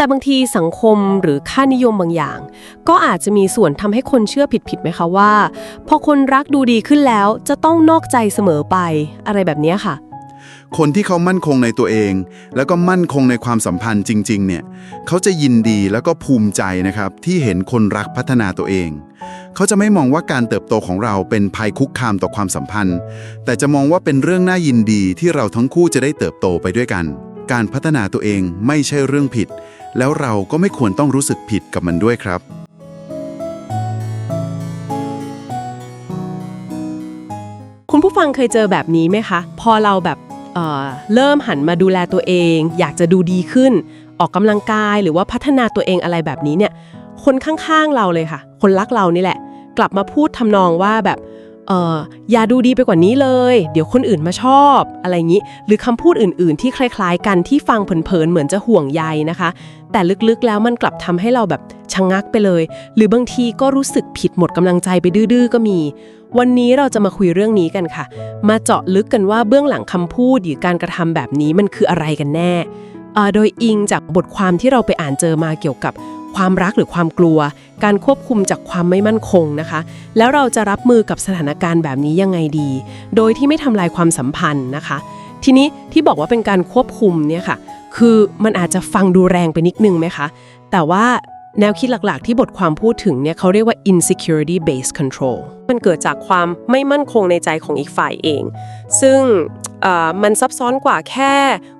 แต่บางทีสังคมหรือค่านิยมบางอย่าง ก็อาจจะมีส่วนทำให้คนเชื่อผิดๆไหมคะว่า พอคนรักดูดีขึ้นแล้วจะต้องนอกใจเสมอไปอะไรแบบนี้ค่ะ คนที่เขามั่นคงในตัวเอง แล้วก็มั่นคงในความสัมพันธ์จริง ๆ เนี่ยเขาจะยินดีแล้วก็ภูมิใจนะครับที่เห็นคนรักพัฒนาตัวเอง เขาจะไม่มองว่าการเติบโตของเราเป็นภัยคุกคามต่อความสัมพันธ์ แต่จะมองว่าเป็นเรื่องน่ายินดีที่เราทั้งคู่จะได้เติบโตไปด้วยกัน การพัฒนาตัวเองไม่ใช่เรื่องผิด แล้วเราก็ไม่ควรต้องรู้สึกผิดกับมันด้วยครับ คุณผู้ฟังเคยเจอแบบนี้ไหมคะ พอเราแบบเเริ่มหันมาดูแลตัวเอง อยากจะดูดีขึ้น ออกกำลังกายหรือว่าพัฒนาตัวเองอะไรแบบนี้เนี่ย คนข้างๆเราเลยค่ะ คนรักเรานี่แหละ กลับมาพูดทำนองว่าแบบ เอออย่าดูดีไปกว่านี้เลย เดี๋ยวคนอื่นมาชอบ อะไรอย่างนี้ หรือคำพูดอื่น ๆ ที่คล้าย ๆ กันที่ฟังเผิน ๆ เหมือนจะห่วงใยนะคะ แต่ลึก ๆ แล้วมันกลับทำให้เราแบบชะงงักไปเลย หรือบางทีก็รู้สึกผิดหมดกำลังใจไปดื้อ ๆ ก็มี วันนี้เราจะมาคุยเรื่องนี้กันค่ะ มาเจาะลึกกันว่าเบื้องหลังคำพูดหรือการกระทำแบบนี้มันคืออะไรกันแน่โดยอิงจากบทความที่เราไปอ่านเจอมาเกี่ยวกับ ความรักหรือความกลัว การควบคุมจากความไม่มั่นคงนะคะ แล้วเราจะรับมือกับสถานการณ์แบบนี้ยังไงดี โดยที่ไม่ทำลายความสัมพันธ์นะคะ ทีนี้ที่บอกว่าเป็นการควบคุมเนี่ยค่ะ คือมันอาจจะฟังดูแรงไปนิดนึงไหมคะ แต่ว่าแนวคิดหลักๆ ที่บทความพูดถึงเนี่ยเขาเรียกว่า insecurity based control มันเกิดจากความไม่มั่นคงในใจของอีกฝ่ายเอง ซึ่งมันซับซ้อนกว่าแค่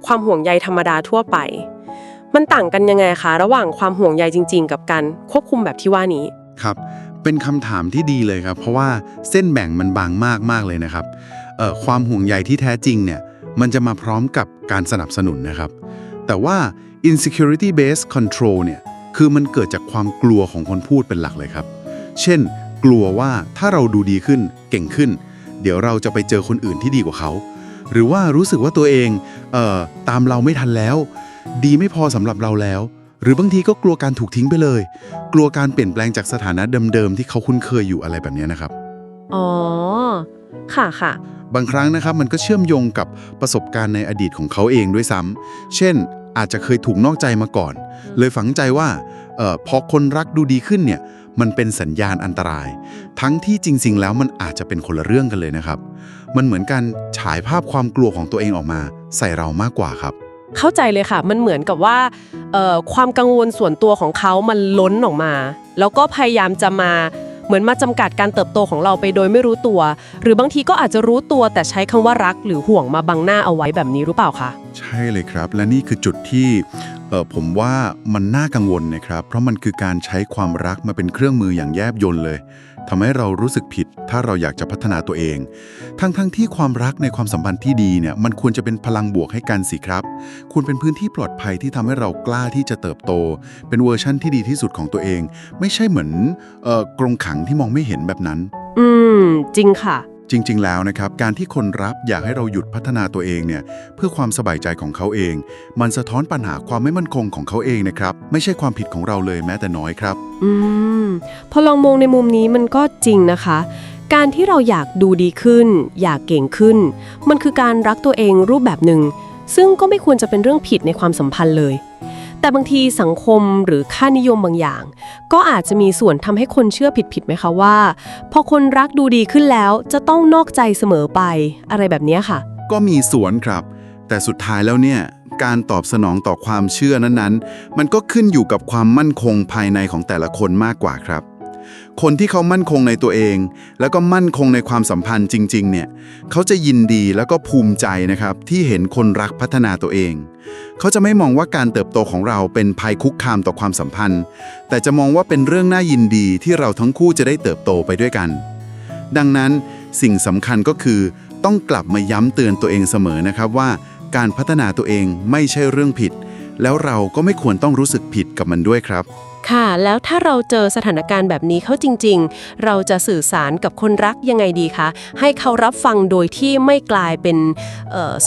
ความห่วงใยธรรมดาทั่วไป มันต่างกันยังไงคะ ระหว่างความห่วงใยจริง ๆ กับการควบคุมแบบที่ว่านี้ ครับ เป็นคำถามที่ดีเลยครับ เพราะว่าเส้นแบ่งมันบางมากมากเลยนะครับเอ่อความห่วงใยที่แท้จริงเนี่ยมันจะมาพร้อมกับการสนับสนุนนะครับ แต่ว่า insecurity based control เนี่ยคือมันเกิดจากความกลัวของคนพูดเป็นหลักเลยครับ เช่น กลัวว่าถ้าเราดูดีขึ้นเก่งขึ้น เดี๋ยวเราจะไปเจอคนอื่นที่ดีกว่าเขา หรือว่ารู้สึกว่าตัวเองเอ่อตามเราไม่ทันแล้ว ดีไม่พอสำหรับเราแล้ว หรือบางทีก็กลัวการถูกทิ้งไปเลย กลัวการเปลี่ยนแปลงจากสถานะเดิมๆที่เขาคุ้นเคยอยู่อะไรแบบเนี้ยนะครับ อ๋อ ค่ะค่ะบางครั้งนะครับมันก็เชื่อมโยงกับประสบการณ์ในอดีตของเขาเองด้วยซ้ำเช่น อาจจะเคยถูกนอกใจมาก่อน เลยฝังใจว่าเออพอคนรักดูดีขึ้นเนี่ยมันเป็นสัญญาณอันตราย ทั้งที่จริง ๆ แล้วมันอาจจะเป็นคนละเรื่องกันเลยนะครับ มันเหมือนการฉายภาพความกลัวของตัวเองออกมา ใส่เรามากกว่าครับ เข้าใจเลยค่ะ มันเหมือนกับว่าความกังวลส่วนตัวของเขามันล้นออกมา แล้วก็พยายามจะมาเหมือนมาจำกัดการเติบโตของเราไปโดยไม่รู้ตัว หรือบางทีก็อาจจะรู้ตัวแต่ใช้คำว่ารักหรือห่วงมาบังหน้าเอาไว้แบบนี้หรือเปล่าคะใช่เลยครับ และนี่คือจุดที่ผมว่ามันน่ากังวลนะครับ เพราะมันคือการใช้ความรักมาเป็นเครื่องมืออย่างแยบยลเลย ทำให้เรารู้สึกผิด ถ้าเราอยากจะพัฒนาตัวเอง ทั้งๆทที่ความรักในความสัมพันธ์ที่ดีเนี่ยมันควรจะเป็นพลังบวกให้กันสิครับ ควรเป็นพื้นที่ปลอดภัยที่ทำให้เรากล้าที่จะเติบโต เป็นเวอร์ชั่นที่ดีที่สุดของตัวเอง ไม่ใช่เหมือนเอ่อกรงขังที่มองไม่เห็นแบบนั้น อืม จริงค่ะ จริง ๆ แล้วนะครับ การที่คนรับอยากให้เราหยุดพัฒนาตัวเองเนี่ยเพื่อความสบายใจของเขาเอง มันสะท้อนปัญหาความไม่มั่นคงของเขาเองนะครับ ไม่ใช่ความผิดของเราเลยแม้แต่น้อยครับ อืม พอลองมองในมุมนี้มันก็จริงนะคะ การที่เราอยากดูดีขึ้น อยากเก่งขึ้น มันคือการรักตัวเองรูปแบบหนึ่งซึ่งก็ไม่ควรจะเป็นเรื่องผิดในความสัมพันธ์เลย แต่บางทีสังคมหรือค่านิยมบางอย่าง ก็อาจจะมีส่วนทำให้คนเชื่อผิดๆไหมคะว่า พอคนรักดูดีขึ้นแล้วจะต้องนอกใจเสมอไปอะไรแบบนี้ค่ะ ก็มีส่วนครับ แต่สุดท้ายแล้วเนี่ยการตอบสนองต่อความเชื่อนั้นๆ มันก็ขึ้นอยู่กับความมั่นคงภายในของแต่ละคนมากกว่าครับ คนที่เขามั่นคงในตัวเอง แล้วก็มั่นคงในความสัมพันธ์จริงๆเนี่ยเขาจะยินดีแล้วก็ภูมิใจนะครับที่เห็นคนรักพัฒนาตัวเอง เขาจะไม่มองว่าการเติบโตของเราเป็นภัยคุกคามต่อความสัมพันธ์ แต่จะมองว่าเป็นเรื่องน่ายินดีที่เราทั้งคู่จะได้เติบโตไปด้วยกัน ดังนั้นสิ่งสำคัญก็คือต้องกลับมาย้ำเตือนตัวเองเสมอนะครับว่าการพัฒนาตัวเองไม่ใช่เรื่องผิด แล้วเราก็ไม่ควรต้องรู้สึกผิดกับมันด้วยครับ ค่ะ แล้วถ้าเราเจอสถานการณ์แบบนี้เข้าจริง ๆ เราจะสื่อสารกับคนรักยังไงดีคะ ให้เขารับฟังโดยที่ไม่กลายเป็น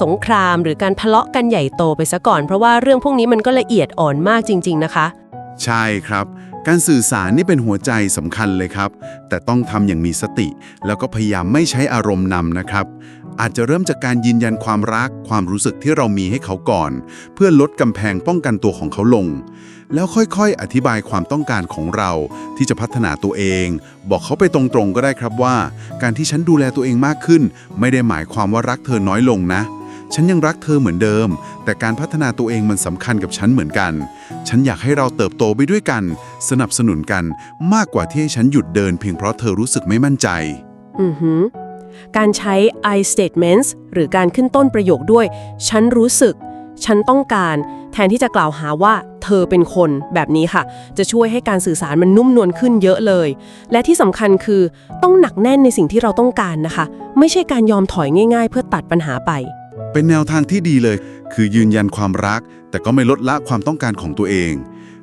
สงครามหรือการทะเลาะกันใหญ่โตไปซะก่อน เพราะว่าเรื่องพวกนี้มันก็ละเอียดอ่อนมากจริง ๆ นะคะ ใช่ครับ การสื่อสารนี่เป็นหัวใจสำคัญเลยครับ แต่ต้องทำอย่างมีสติ แล้วก็พยายามไม่ใช้อารมณ์นำนะครับอาจจะเริ่มจากการยืนยันความรัก ความรู้สึกที่เรามีให้เขาก่อน เพื่อลดกำแพงป้องกันตัวของเขาลง แล้วค่อยๆ อธิบายความต้องการของเราที่จะพัฒนาตัวเอง บอกเขาไปตรงๆก็ได้ครับว่า การที่ฉันดูแลตัวเองมากขึ้น ไม่ได้หมายความว่ารักเธอน้อยลงนะ ฉันยังรักเธอเหมือนเดิม แต่การพัฒนาตัวเองมันสำคัญกับฉันเหมือนกัน ฉันอยากให้เราเติบโตไปด้วยกัน สนับสนุนกันมากกว่าที่ให้ฉันหยุดเดินเพียงเพราะเธอรู้สึกไม่มั่นใจ อือหือการใช้ I statements หรือการขึ้นต้นประโยคด้วย ฉันรู้สึก ฉันต้องการ แทนที่จะกล่าวหาว่าเธอเป็นคนแบบนี้ค่ะ จะช่วยให้การสื่อสารมันนุ่มนวลขึ้นเยอะเลย และที่สำคัญคือต้องหนักแน่นในสิ่งที่เราต้องการนะคะ ไม่ใช่การยอมถอยง่าย ๆ เพื่อตัดปัญหาไป เป็นแนวทางที่ดีเลย คือยืนยันความรัก แต่ก็ไม่ลดละความต้องการของตัวเอง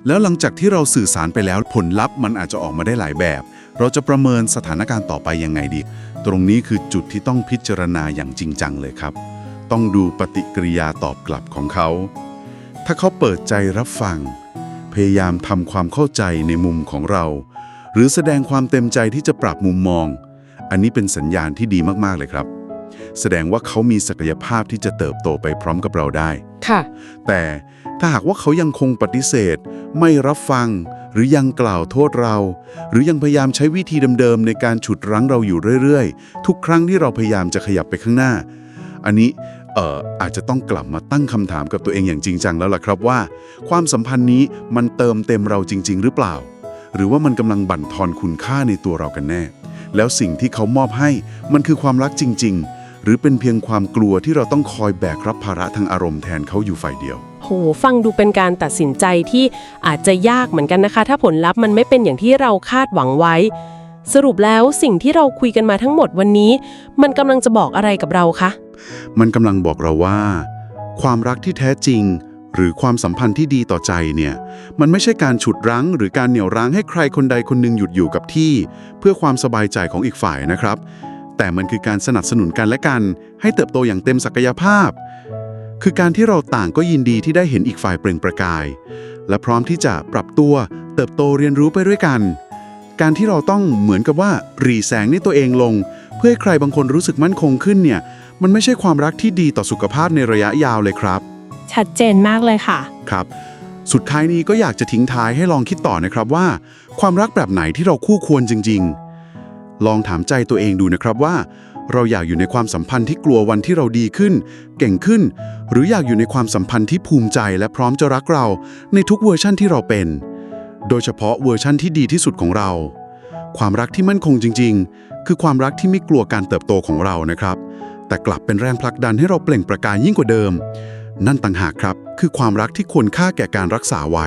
แล้วหลังจากที่เราสื่อสารไปแล้วผลลัพธ์มันอาจจะออกมาได้หลายแบบ เราจะประเมินสถานการณ์ต่อไปยังไงดี ตรงนี้คือจุดที่ต้องพิจารณาอย่างจริงจังเลยครับ ต้องดูปฏิกิริยาตอบกลับของเขา ถ้าเขาเปิดใจรับฟัง พยายามทำความเข้าใจในมุมของเรา หรือแสดงความเต็มใจที่จะปรับมุมมอง อันนี้เป็นสัญญาณที่ดีมาก ๆ เลยครับ แสดงว่าเขามีศักยภาพที่จะเติบโตไปพร้อมกับเราได้ ค่ะ แต่ถ้าหากว่าเขายังคงปฏิเสธ ไม่รับฟัง หรือยังกล่าวโทษเรา หรือยังพยายามใช้วิธีเดิมๆในการฉุดรั้งเราอยู่เรื่อยๆ ทุกครั้งที่เราพยายามจะขยับไปข้างหน้า อันนี้ เอ่ออาจจะต้องกลับมาตั้งคำถามกับตัวเองอย่างจริงจังแล้วล่ะครับว่า ความสัมพันธ์นี้มันเติมเต็มเราจริง ๆ หรือเปล่า หรือว่ามันกำลังบั่นทอนคุณค่าในตัวเรากันแน่ แล้วสิ่งที่เขามอบให้มันคือความรักจริง ๆ หรือเป็นเพียงความกลัวที่เราต้องคอยแบกรับภาระทางอารมณ์แทนเขาอยู่ฝ่ายเดียวโหฟังดูเป็นการตัดสินใจที่อาจจะยากเหมือนกันนะคะ ถ้าผลลัพธ์มันไม่เป็นอย่างที่เราคาดหวังไว้ สรุปแล้วสิ่งที่เราคุยกันมาทั้งหมดวันนี้ มันกำลังจะบอกอะไรกับเราคะ มันกำลังบอกเราว่า ความรักที่แท้จริง หรือความสัมพันธ์ที่ดีต่อใจเนี่ย มันไม่ใช่การฉุดรั้ง หรือการเหนี่ยวรั้งให้ใครคนใดคนหนึ่งหยุดอยู่กับที่ เพื่อความสบายใจของอีกฝ่ายนะครับ แต่มันคือการสนับสนุนกันและกัน ให้เติบโตอย่างเต็มศักยภาพ คือการที่เราต่างก็ยินดีที่ได้เห็นอีกฝ่ายเปล่งประกาย และพร้อมที่จะปรับตัว เติบโตเรียนรู้ไปด้วยกันการที่เราต้องเหมือนกับว่ารีแสงในตัวเองลง เพื่อให้ใครบางคนรู้สึกมั่นคงขึ้นเนี่ย มันไม่ใช่ความรักที่ดีต่อสุขภาพในระยะยาวเลยครับ ชัดเจนมากเลยค่ะ ครับ สุดท้ายนี้ก็อยากจะทิ้งท้ายให้ลองคิดต่อนะครับว่า ความรักแบบไหนที่เราคู่ควรจริง ๆ ลองถามใจตัวเองดูนะครับว่า เราอยากอยู่ในความสัมพันธ์ที่กลัววันที่เราดีขึ้น เก่งขึ้น หรืออยากอยู่ในความสัมพันธ์ที่ภูมิใจและพร้อมจะรักเรา ในทุกเวอร์ชั่นที่เราเป็น โดยเฉพาะเวอร์ชั่นที่ดีที่สุดของเรา ความรักที่มั่นคงจริง ๆ คือความรักที่ไม่กลัวการเติบโตของเรานะครับ แต่กลับเป็นแรงผลักดันให้เราเปล่งประกายยิ่งกว่าเดิม นั่นต่างหากครับ คือความรักที่ควรค่าแก่การรักษาไว้